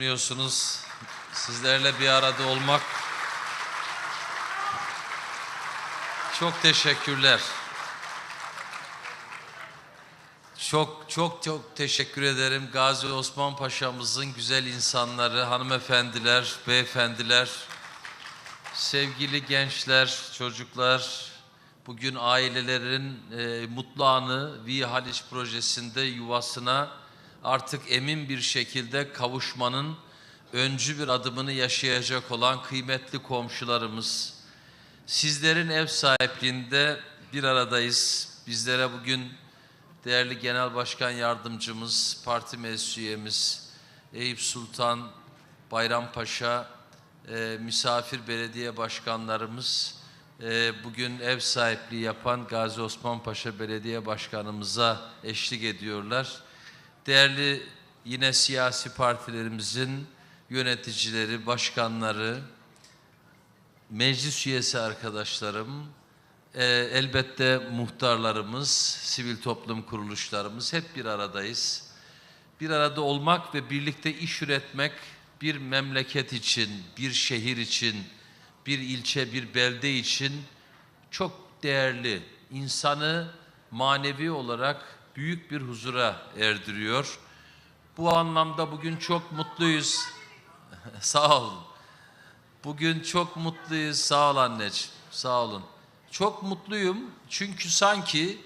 Biliyorsunuz sizlerle bir arada olmak çok teşekkürler. Çok çok çok teşekkür ederim Gazi Osman Paşa'mızın güzel insanları, hanımefendiler, beyefendiler, sevgili gençler, çocuklar, bugün ailelerin e, mutlu anı Vi Haliç projesinde yuvasına artık emin bir şekilde kavuşmanın öncü bir adımını yaşayacak olan kıymetli komşularımız, sizlerin ev sahipliğinde bir aradayız. Bizlere bugün değerli Genel Başkan Yardımcımız, parti meclis üyemiz Eyüp Sultan, Bayrampaşa, e, misafir belediye başkanlarımız, e, bugün ev sahipliği yapan Gazi Osman Paşa Belediye Başkanımıza eşlik ediyorlar. Değerli yine siyasi partilerimizin yöneticileri, başkanları, meclis üyesi arkadaşlarım, e, elbette muhtarlarımız, sivil toplum kuruluşlarımız hep bir aradayız. Bir arada olmak ve birlikte iş üretmek bir memleket için, bir şehir için, bir ilçe, bir belde için çok değerli. İnsanı manevi olarak büyük bir huzura erdiriyor. Bu anlamda bugün çok mutluyuz. Sağ olun. Bugün çok mutluyuz. Sağ ol anneciğim. Sağ olun. Çok mutluyum çünkü sanki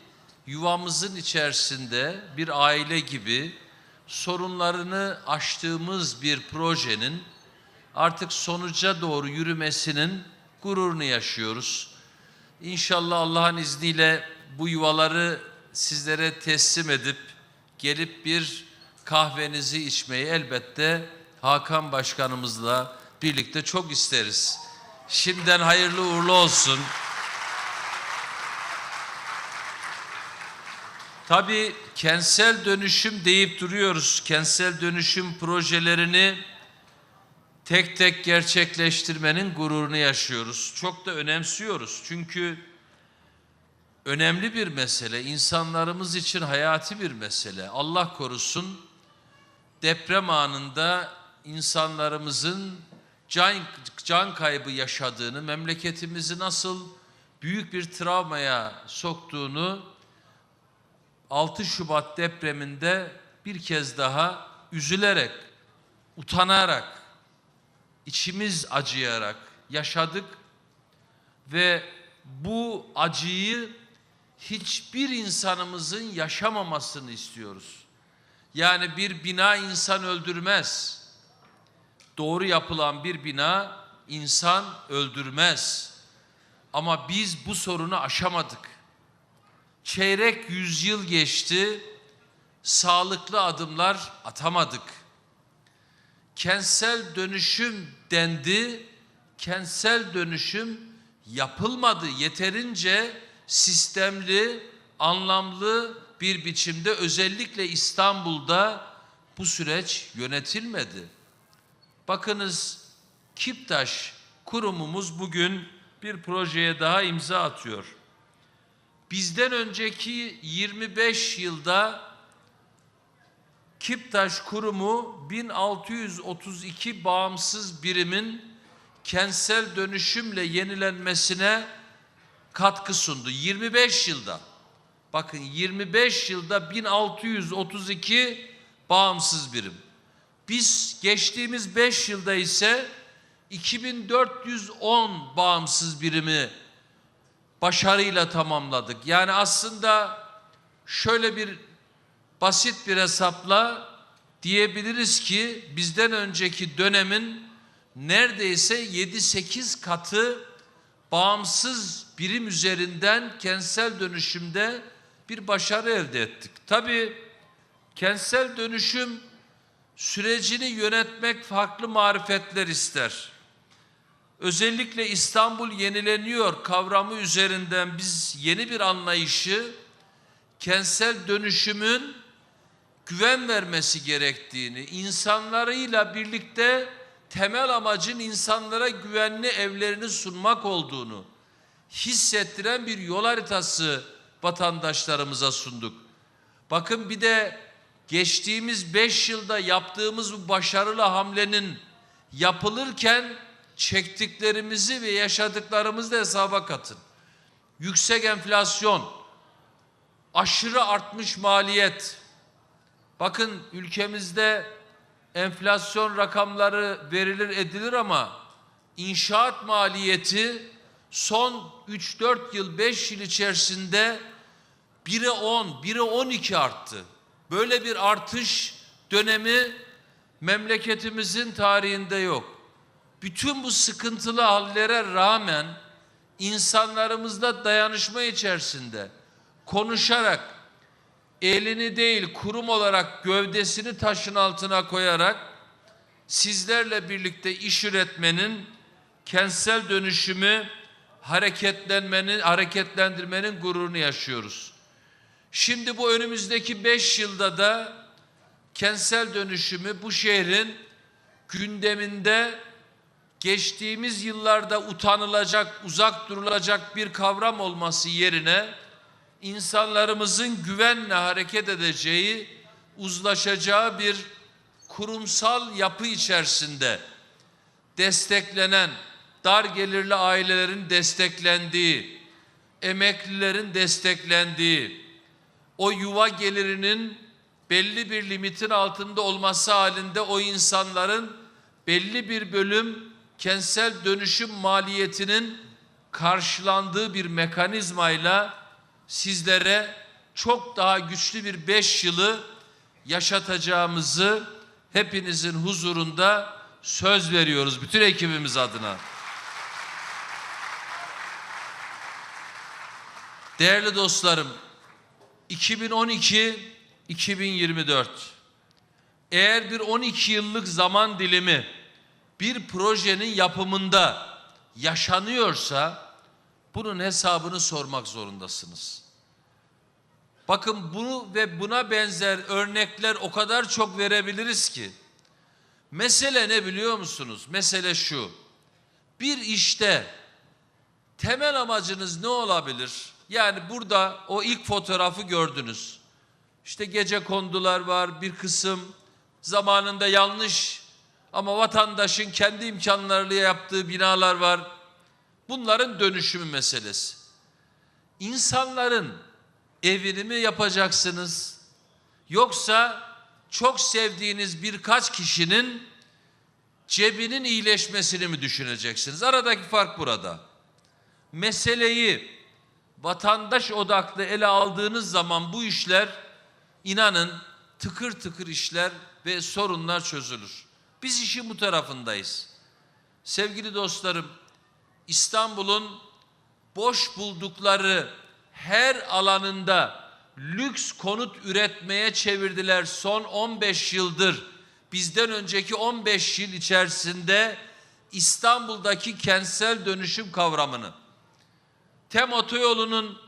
yuvamızın içerisinde bir aile gibi sorunlarını aştığımız bir projenin artık sonuca doğru yürümesinin gururunu yaşıyoruz. İnşallah Allah'ın izniyle bu yuvaları sizlere teslim edip gelip bir kahvenizi içmeyi elbette Hakan Başkanımızla birlikte çok isteriz. Şimdiden hayırlı uğurlu olsun. Tabii kentsel dönüşüm deyip duruyoruz. Kentsel dönüşüm projelerini tek tek gerçekleştirmenin gururunu yaşıyoruz. Çok da önemsiyoruz. Çünkü önemli bir mesele. İnsanlarımız için hayati bir mesele. Allah korusun deprem anında insanlarımızın can, can kaybı yaşadığını, memleketimizi nasıl büyük bir travmaya soktuğunu 6 Şubat depreminde bir kez daha üzülerek, utanarak, içimiz acıyarak yaşadık ve bu acıyı hiçbir insanımızın yaşamamasını istiyoruz. Yani bir bina insan öldürmez. Doğru yapılan bir bina insan öldürmez. Ama biz bu sorunu aşamadık. Çeyrek yüzyıl geçti, sağlıklı adımlar atamadık. Kentsel dönüşüm dendi, kentsel dönüşüm yapılmadı. Yeterince sistemli, anlamlı bir biçimde özellikle İstanbul'da bu süreç yönetilmedi. Bakınız Kiptaş kurumumuz bugün bir projeye daha imza atıyor. Bizden önceki 25 yılda Kiptaş kurumu 1632 bağımsız birimin kentsel dönüşümle yenilenmesine katkı sundu. 25 yılda. Bakın 25 yılda 1632 bağımsız birim. Biz geçtiğimiz 5 yılda ise 2410 bağımsız birimi başarıyla tamamladık. Yani aslında şöyle bir basit bir hesapla diyebiliriz ki bizden önceki dönemin neredeyse 7-8 katı bağımsız birim üzerinden kentsel dönüşümde bir başarı elde ettik. Tabii kentsel dönüşüm sürecini yönetmek farklı marifetler ister. Özellikle İstanbul yenileniyor kavramı üzerinden biz yeni bir anlayışı kentsel dönüşümün güven vermesi gerektiğini, insanlarıyla birlikte temel amacın insanlara güvenli evlerini sunmak olduğunu hissettiren bir yol haritası vatandaşlarımıza sunduk. Bakın bir de geçtiğimiz beş yılda yaptığımız bu başarılı hamlenin yapılırken çektiklerimizi ve yaşadıklarımızı da hesaba katın. Yüksek enflasyon, aşırı artmış maliyet. Bakın ülkemizde enflasyon rakamları verilir edilir ama inşaat maliyeti son 3-4 yıl 5 yıl içerisinde 1'e 10, 1'e 12 arttı. Böyle bir artış dönemi memleketimizin tarihinde yok. Bütün bu sıkıntılı hallere rağmen insanlarımızla dayanışma içerisinde konuşarak elini değil kurum olarak gövdesini taşın altına koyarak sizlerle birlikte iş üretmenin kentsel dönüşümü hareketlenmenin hareketlendirmenin gururunu yaşıyoruz. Şimdi bu önümüzdeki beş yılda da kentsel dönüşümü bu şehrin gündeminde geçtiğimiz yıllarda utanılacak, uzak durulacak bir kavram olması yerine insanlarımızın güvenle hareket edeceği, uzlaşacağı bir kurumsal yapı içerisinde desteklenen, dar gelirli ailelerin desteklendiği, emeklilerin desteklendiği, o yuva gelirinin belli bir limitin altında olması halinde o insanların belli bir bölüm kentsel dönüşüm maliyetinin karşılandığı bir mekanizmayla sizlere çok daha güçlü bir beş yılı yaşatacağımızı hepinizin huzurunda söz veriyoruz bütün ekibimiz adına. Değerli dostlarım, 2012-2024 eğer bir 12 yıllık zaman dilimi bir projenin yapımında yaşanıyorsa bunun hesabını sormak zorundasınız. Bakın bunu ve buna benzer örnekler o kadar çok verebiliriz ki. Mesele ne biliyor musunuz? Mesele şu. Bir işte temel amacınız ne olabilir? Yani burada o ilk fotoğrafı gördünüz. İşte gece kondular var, bir kısım zamanında yanlış ama vatandaşın kendi imkanlarıyla yaptığı binalar var. Bunların dönüşümü meselesi. İnsanların evini mi yapacaksınız? Yoksa çok sevdiğiniz birkaç kişinin cebinin iyileşmesini mi düşüneceksiniz? Aradaki fark burada. Meseleyi vatandaş odaklı ele aldığınız zaman bu işler inanın tıkır tıkır işler ve sorunlar çözülür. Biz işin bu tarafındayız. Sevgili dostlarım, İstanbul'un boş buldukları her alanında lüks konut üretmeye çevirdiler son 15 yıldır. Bizden önceki 15 yıl içerisinde İstanbul'daki kentsel dönüşüm kavramını Tem otoyolunun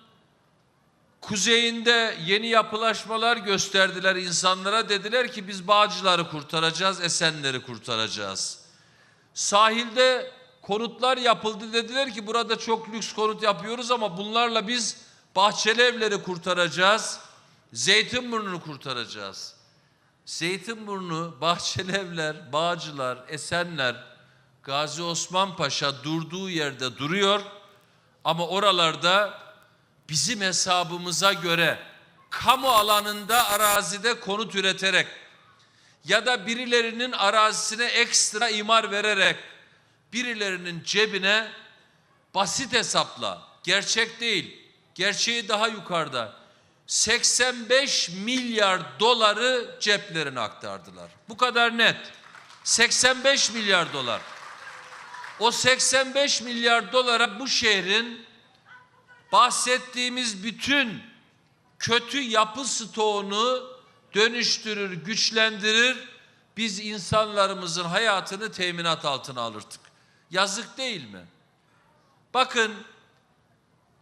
kuzeyinde yeni yapılaşmalar gösterdiler insanlara. Dediler ki biz Bağcılar'ı kurtaracağız, Esenler'i kurtaracağız. Sahilde konutlar yapıldı dediler ki burada çok lüks konut yapıyoruz ama bunlarla biz Bahçeli evleri kurtaracağız. Zeytinburnu'nu kurtaracağız. Zeytinburnu, Bahçeli evler, Bağcılar, Esenler, Gazi Osman Paşa durduğu yerde duruyor. Ama oralarda bizim hesabımıza göre kamu alanında arazide konut üreterek ya da birilerinin arazisine ekstra imar vererek birilerinin cebine basit hesapla gerçek değil gerçeği daha yukarıda 85 milyar doları ceplerine aktardılar. Bu kadar net. 85 milyar dolar. O 85 milyar dolara bu şehrin bahsettiğimiz bütün kötü yapı stoğunu dönüştürür, güçlendirir. Biz insanlarımızın hayatını teminat altına alırdık. Yazık değil mi? Bakın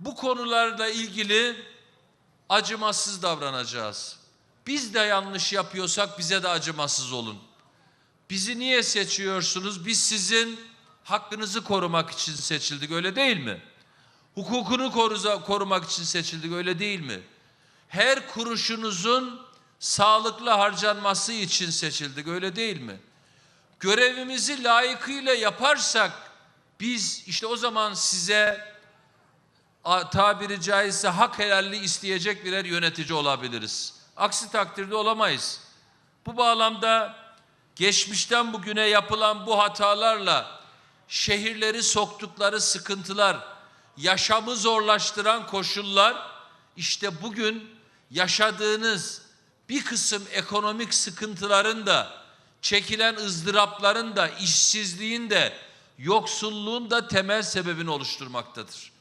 bu konularla ilgili acımasız davranacağız. Biz de yanlış yapıyorsak bize de acımasız olun. Bizi niye seçiyorsunuz? Biz sizin hakkınızı korumak için seçildik öyle değil mi? Hukukunu koruza, korumak için seçildik öyle değil mi? Her kuruşunuzun sağlıklı harcanması için seçildik öyle değil mi? Görevimizi layıkıyla yaparsak biz işte o zaman size tabiri caizse hak helalli isteyecek birer yönetici olabiliriz. Aksi takdirde olamayız. Bu bağlamda geçmişten bugüne yapılan bu hatalarla şehirleri soktukları sıkıntılar, yaşamı zorlaştıran koşullar işte bugün yaşadığınız bir kısım ekonomik sıkıntıların da çekilen ızdırapların da işsizliğin de yoksulluğun da temel sebebini oluşturmaktadır.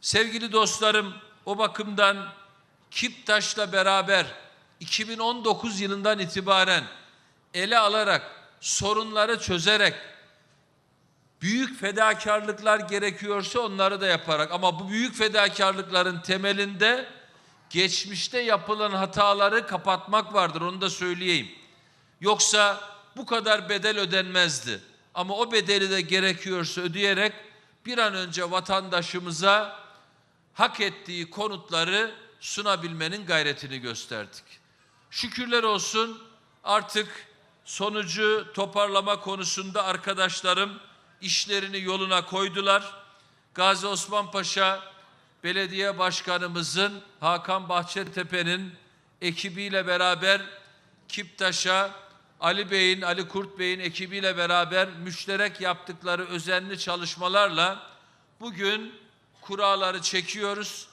Sevgili dostlarım, o bakımdan Kiptaş'la beraber 2019 yılından itibaren ele alarak, sorunları çözerek, büyük fedakarlıklar gerekiyorsa onları da yaparak ama bu büyük fedakarlıkların temelinde geçmişte yapılan hataları kapatmak vardır onu da söyleyeyim. Yoksa bu kadar bedel ödenmezdi. Ama o bedeli de gerekiyorsa ödeyerek bir an önce vatandaşımıza hak ettiği konutları sunabilmenin gayretini gösterdik. Şükürler olsun artık sonucu toparlama konusunda arkadaşlarım işlerini yoluna koydular. Gazi Osman Paşa Belediye Başkanımızın Hakan Bahçetepe'nin ekibiyle beraber Kiptaş'a Ali Bey'in, Ali Kurt Bey'in ekibiyle beraber müşterek yaptıkları özenli çalışmalarla bugün kuralları çekiyoruz.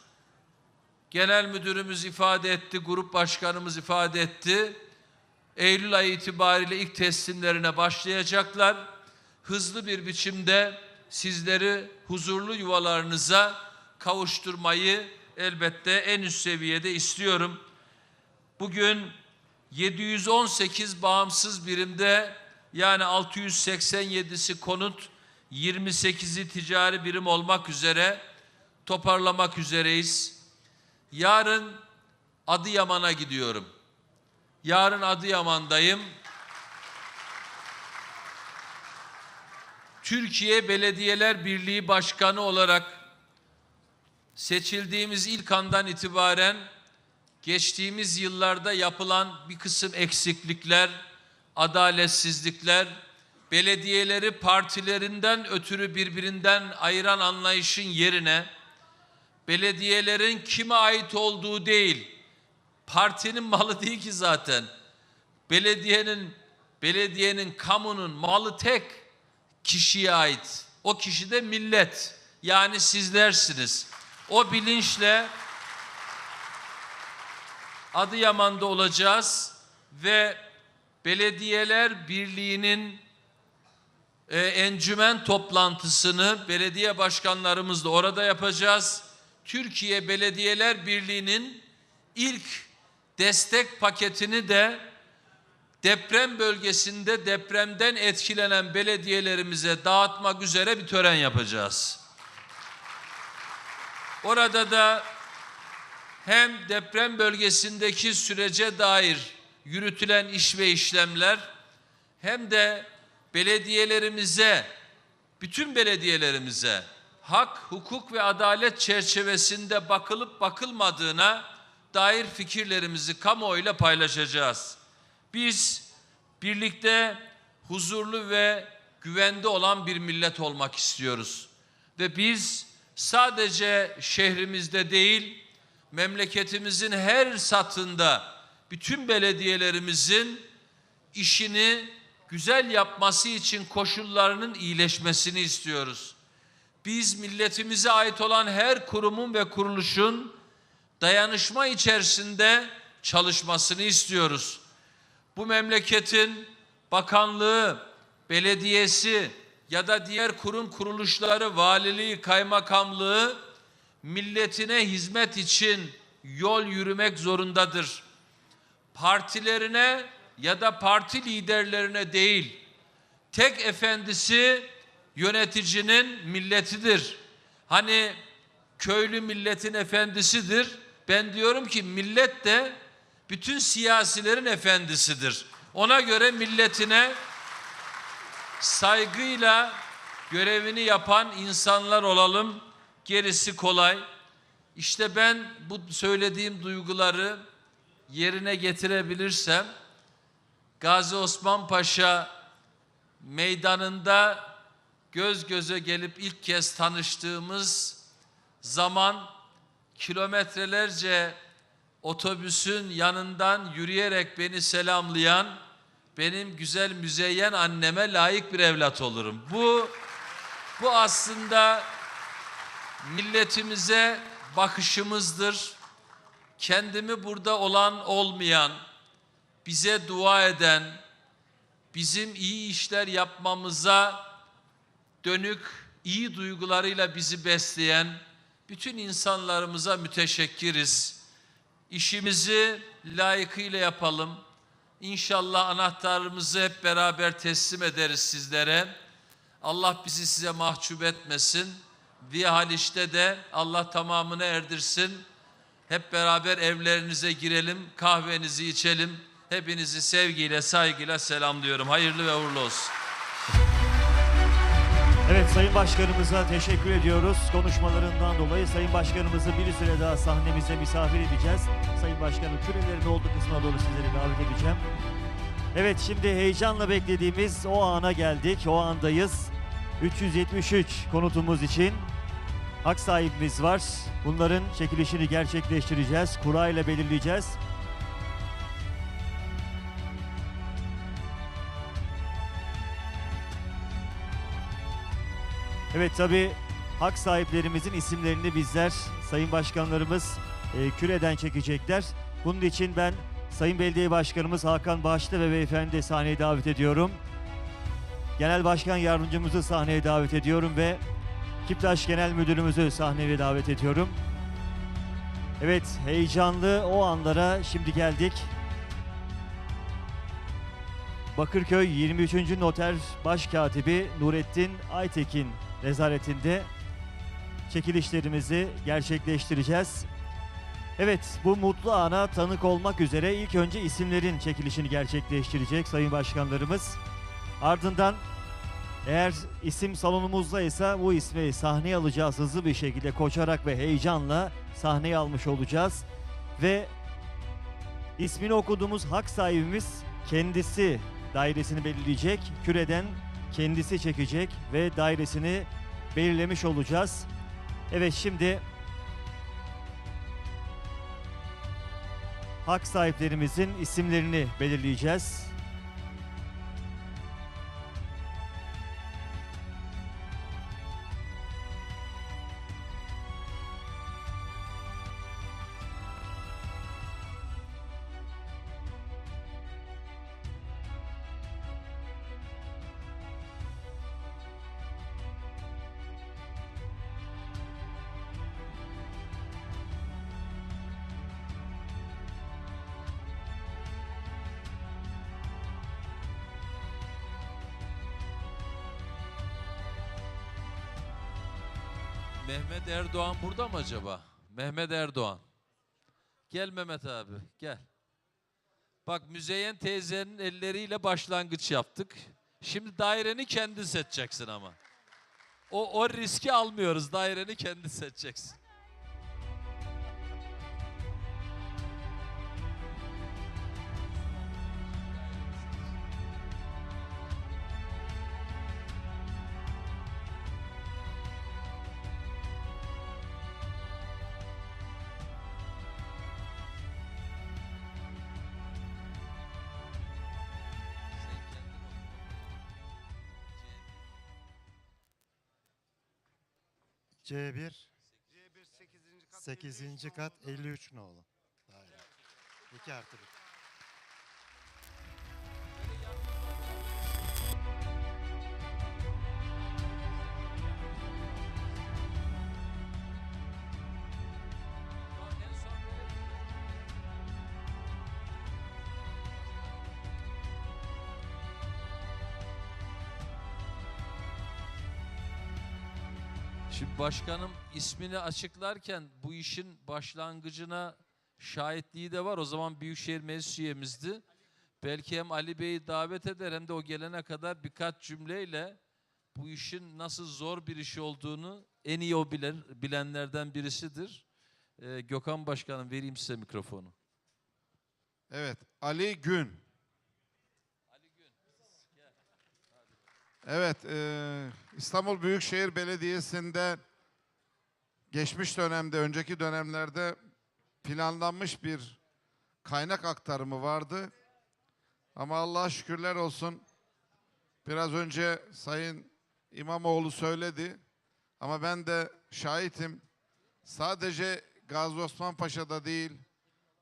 Genel müdürümüz ifade etti, grup başkanımız ifade etti. Eylül ayı itibariyle ilk teslimlerine başlayacaklar. Hızlı bir biçimde sizleri huzurlu yuvalarınıza kavuşturmayı elbette en üst seviyede istiyorum. Bugün 718 bağımsız birimde yani 687'si konut, 28'i ticari birim olmak üzere toparlamak üzereyiz. Yarın Adıyaman'a gidiyorum. Yarın Adıyaman'dayım. Türkiye Belediyeler Birliği Başkanı olarak seçildiğimiz ilk andan itibaren geçtiğimiz yıllarda yapılan bir kısım eksiklikler, adaletsizlikler, belediyeleri partilerinden ötürü birbirinden ayıran anlayışın yerine belediyelerin kime ait olduğu değil, partinin malı değil ki zaten. Belediyenin belediyenin kamunun malı tek kişiye ait. O kişi de millet. Yani sizlersiniz. O bilinçle Adıyaman'da olacağız ve Belediyeler Birliği'nin e, encümen toplantısını belediye başkanlarımızla orada yapacağız. Türkiye Belediyeler Birliği'nin ilk destek paketini de deprem bölgesinde depremden etkilenen belediyelerimize dağıtmak üzere bir tören yapacağız. Orada da hem deprem bölgesindeki sürece dair yürütülen iş ve işlemler hem de belediyelerimize, bütün belediyelerimize hak, hukuk ve adalet çerçevesinde bakılıp bakılmadığına dair fikirlerimizi kamuoyuyla paylaşacağız. Biz birlikte huzurlu ve güvende olan bir millet olmak istiyoruz. Ve biz sadece şehrimizde değil, memleketimizin her satında bütün belediyelerimizin işini güzel yapması için koşullarının iyileşmesini istiyoruz. Biz milletimize ait olan her kurumun ve kuruluşun dayanışma içerisinde çalışmasını istiyoruz. Bu memleketin bakanlığı, belediyesi ya da diğer kurum kuruluşları, valiliği, kaymakamlığı milletine hizmet için yol yürümek zorundadır. Partilerine ya da parti liderlerine değil, tek efendisi yöneticinin milletidir. Hani köylü milletin efendisidir. Ben diyorum ki millet de bütün siyasilerin efendisidir. Ona göre milletine saygıyla görevini yapan insanlar olalım. Gerisi kolay. İşte ben bu söylediğim duyguları yerine getirebilirsem Gazi Osman Paşa meydanında göz göze gelip ilk kez tanıştığımız zaman kilometrelerce otobüsün yanından yürüyerek beni selamlayan benim güzel müzeyyen anneme layık bir evlat olurum. Bu bu aslında milletimize bakışımızdır. Kendimi burada olan olmayan, bize dua eden, bizim iyi işler yapmamıza dönük iyi duygularıyla bizi besleyen bütün insanlarımıza müteşekkiriz. İşimizi layıkıyla yapalım. İnşallah anahtarımızı hep beraber teslim ederiz sizlere. Allah bizi size mahcup etmesin. Diye Haliç'te de Allah tamamını erdirsin. Hep beraber evlerinize girelim, kahvenizi içelim. Hepinizi sevgiyle, saygıyla selamlıyorum. Hayırlı ve uğurlu olsun. Evet Sayın Başkanımıza teşekkür ediyoruz. Konuşmalarından dolayı Sayın Başkanımızı bir süre daha sahnemize misafir edeceğiz. Sayın Başkanım kürelerin olduğu kısmına doğru sizleri davet edeceğim. Evet şimdi heyecanla beklediğimiz o ana geldik. O andayız. 373 konutumuz için hak sahibimiz var. Bunların çekilişini gerçekleştireceğiz. Kura ile belirleyeceğiz. Evet tabi hak sahiplerimizin isimlerini bizler sayın başkanlarımız e, küreden çekecekler. Bunun için ben Sayın Belediye Başkanımız Hakan Bağışlı ve beyefendi sahneye davet ediyorum. Genel Başkan Yardımcımızı sahneye davet ediyorum ve Kiptaş Genel Müdürümüzü sahneye davet ediyorum. Evet heyecanlı o anlara şimdi geldik. Bakırköy 23. Noter Başkatibi Nurettin Aytekin nezaretinde çekilişlerimizi gerçekleştireceğiz. Evet bu mutlu ana tanık olmak üzere ilk önce isimlerin çekilişini gerçekleştirecek Sayın Başkanlarımız. Ardından eğer isim salonumuzda ise bu ismi sahneye alacağız hızlı bir şekilde koşarak ve heyecanla sahneye almış olacağız. Ve ismini okuduğumuz hak sahibimiz kendisi dairesini belirleyecek. Küreden kendisi çekecek ve dairesini belirlemiş olacağız. Evet şimdi hak sahiplerimizin isimlerini belirleyeceğiz. Mehmet Erdoğan burada mı acaba? Mehmet Erdoğan. Gel Mehmet abi, gel. Bak Müzeyyen teyzenin elleriyle başlangıç yaptık. Şimdi daireni kendin seçeceksin ama. O, o riski almıyoruz. Daireni kendin seçeceksin. C1 C1 8. kat 8. kat 53 nolu. Daire. 2 artı 1. Şimdi başkanım ismini açıklarken bu işin başlangıcına şahitliği de var. O zaman Büyükşehir Meclis üyemizdi. Belki hem Ali Bey'i davet eder hem de o gelene kadar birkaç cümleyle bu işin nasıl zor bir iş olduğunu en iyi o bilen, bilenlerden birisidir. Ee, Gökhan Başkanım vereyim size mikrofonu. Evet, Ali Gün. Evet, e, İstanbul Büyükşehir Belediyesi'nde geçmiş dönemde, önceki dönemlerde planlanmış bir kaynak aktarımı vardı. Ama Allah'a şükürler olsun. Biraz önce Sayın İmamoğlu söyledi. Ama ben de şahitim. Sadece Gazi Osman Paşa'da değil,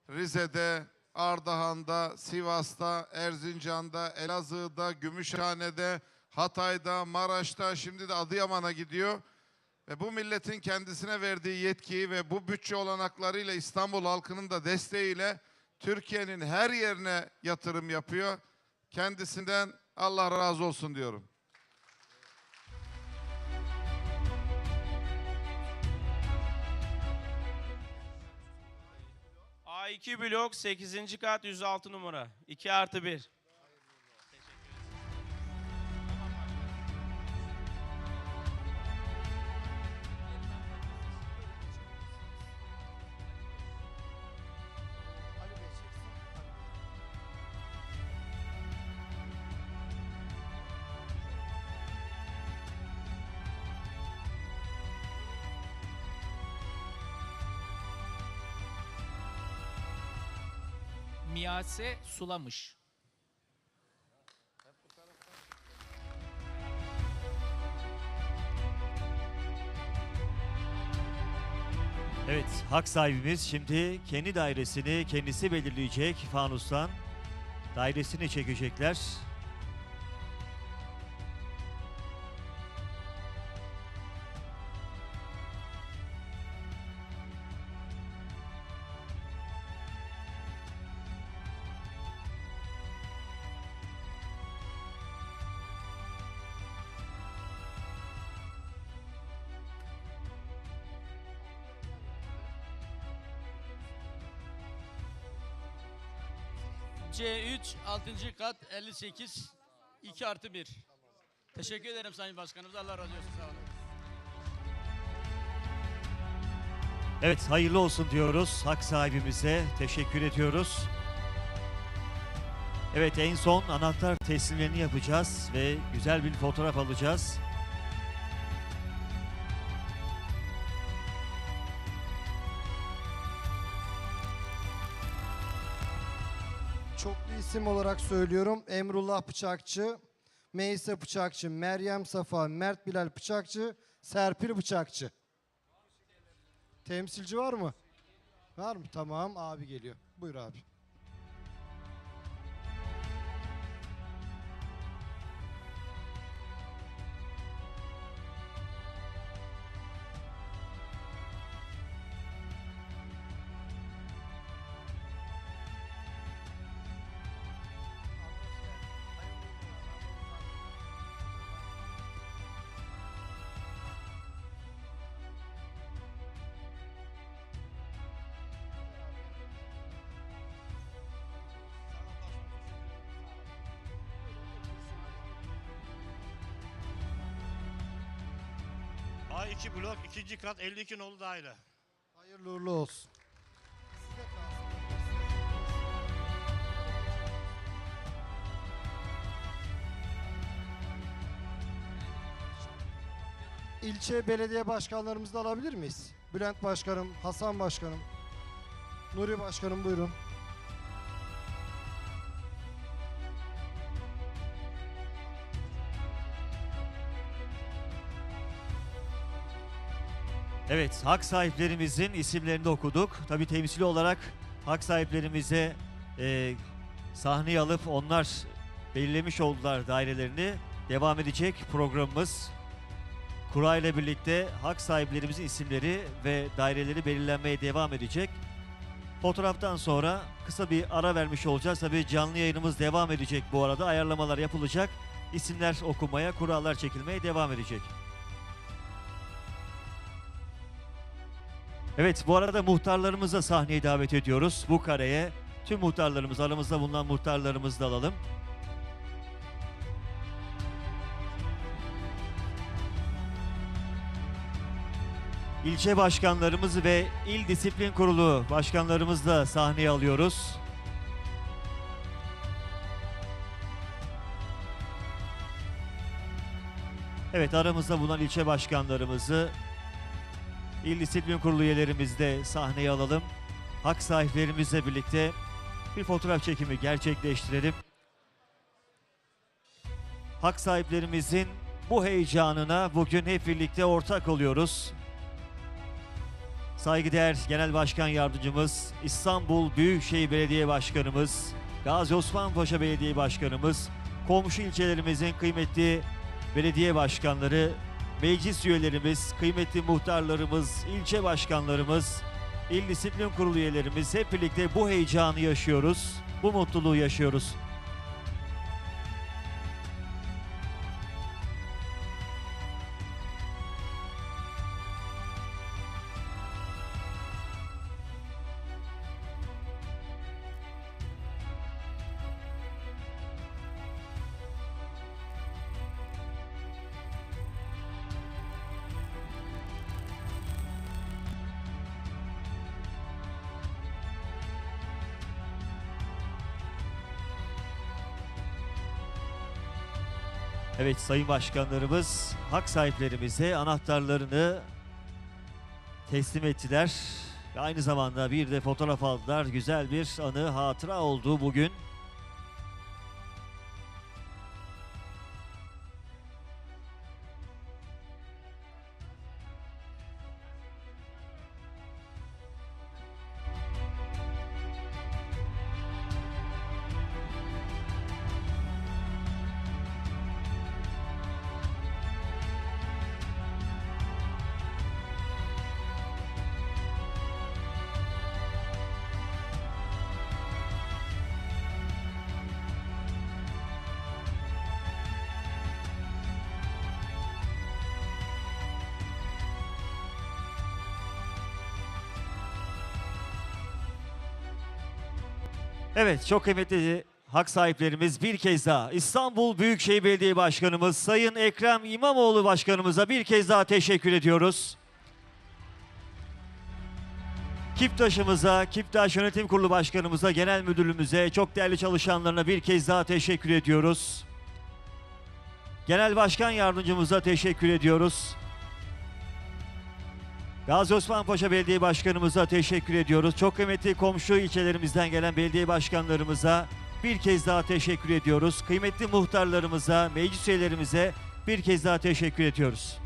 Rize'de, Ardahan'da, Sivas'ta, Erzincan'da, Elazığ'da, Gümüşhane'de, Hatay'da, Maraş'ta, şimdi de Adıyaman'a gidiyor. Ve bu milletin kendisine verdiği yetkiyi ve bu bütçe olanaklarıyla İstanbul halkının da desteğiyle Türkiye'nin her yerine yatırım yapıyor. Kendisinden Allah razı olsun diyorum. A2 blok 8. kat 106 numara. 2 artı 1. Miyase Sulamış. Evet, hak sahibimiz şimdi kendi dairesini kendisi belirleyecek fanustan. Dairesini çekecekler. C3 6. kat 58 2 artı 1. Teşekkür ederim Sayın Başkanımız. Allah razı olsun. Sağ olun. Evet, hayırlı olsun diyoruz hak sahibimize. Teşekkür ediyoruz. Evet, en son anahtar teslimlerini yapacağız ve güzel bir fotoğraf alacağız. İsim olarak söylüyorum. Emrullah Bıçakçı, Meyse Bıçakçı, Meryem Safa, Mert Bilal Bıçakçı, Serpil Bıçakçı. Temsilci var mı? Var mı? Tamam abi geliyor. Buyur abi. A2 blok 2. kat 52 nolu daire. Hayırlı uğurlu olsun. İlçe belediye başkanlarımızı da alabilir miyiz? Bülent Başkanım, Hasan Başkanım, Nuri Başkanım buyurun. Evet, hak sahiplerimizin isimlerini okuduk. Tabii temsili olarak hak sahiplerimize e, sahneye alıp onlar belirlemiş oldular dairelerini. Devam edecek programımız. Kura ile birlikte hak sahiplerimizin isimleri ve daireleri belirlenmeye devam edecek. Fotoğraftan sonra kısa bir ara vermiş olacağız. Tabii canlı yayınımız devam edecek bu arada. Ayarlamalar yapılacak. İsimler okunmaya, kurallar çekilmeye devam edecek. Evet bu arada muhtarlarımızı sahneye davet ediyoruz bu kareye. Tüm muhtarlarımız aramızda bulunan muhtarlarımızı da alalım. İlçe başkanlarımız ve il disiplin kurulu başkanlarımızı da sahneye alıyoruz. Evet aramızda bulunan ilçe başkanlarımızı il disiplin kurulu üyelerimizi de sahneye alalım. Hak sahiplerimizle birlikte bir fotoğraf çekimi gerçekleştirelim. Hak sahiplerimizin bu heyecanına bugün hep birlikte ortak oluyoruz. Saygıdeğer Genel Başkan Yardımcımız, İstanbul Büyükşehir Belediye Başkanımız, Gazi Osman Paşa Belediye Başkanımız, komşu ilçelerimizin kıymetli belediye başkanları, meclis üyelerimiz, kıymetli muhtarlarımız, ilçe başkanlarımız, il disiplin kurulu üyelerimiz hep birlikte bu heyecanı yaşıyoruz, bu mutluluğu yaşıyoruz. Evet sayın başkanlarımız hak sahiplerimize anahtarlarını teslim ettiler. Ve aynı zamanda bir de fotoğraf aldılar. Güzel bir anı, hatıra oldu bugün. Evet çok kıymetli hak sahiplerimiz bir kez daha İstanbul Büyükşehir Belediye Başkanımız Sayın Ekrem İmamoğlu Başkanımıza bir kez daha teşekkür ediyoruz. Kiptaş'ımıza, Kiptaş Yönetim Kurulu Başkanımıza, Genel Müdürlüğümüze, çok değerli çalışanlarına bir kez daha teşekkür ediyoruz. Genel Başkan Yardımcımıza teşekkür ediyoruz. Gazi Osman Paşa Belediye Başkanımıza teşekkür ediyoruz. Çok kıymetli komşu ilçelerimizden gelen belediye başkanlarımıza bir kez daha teşekkür ediyoruz. Kıymetli muhtarlarımıza, meclis üyelerimize bir kez daha teşekkür ediyoruz.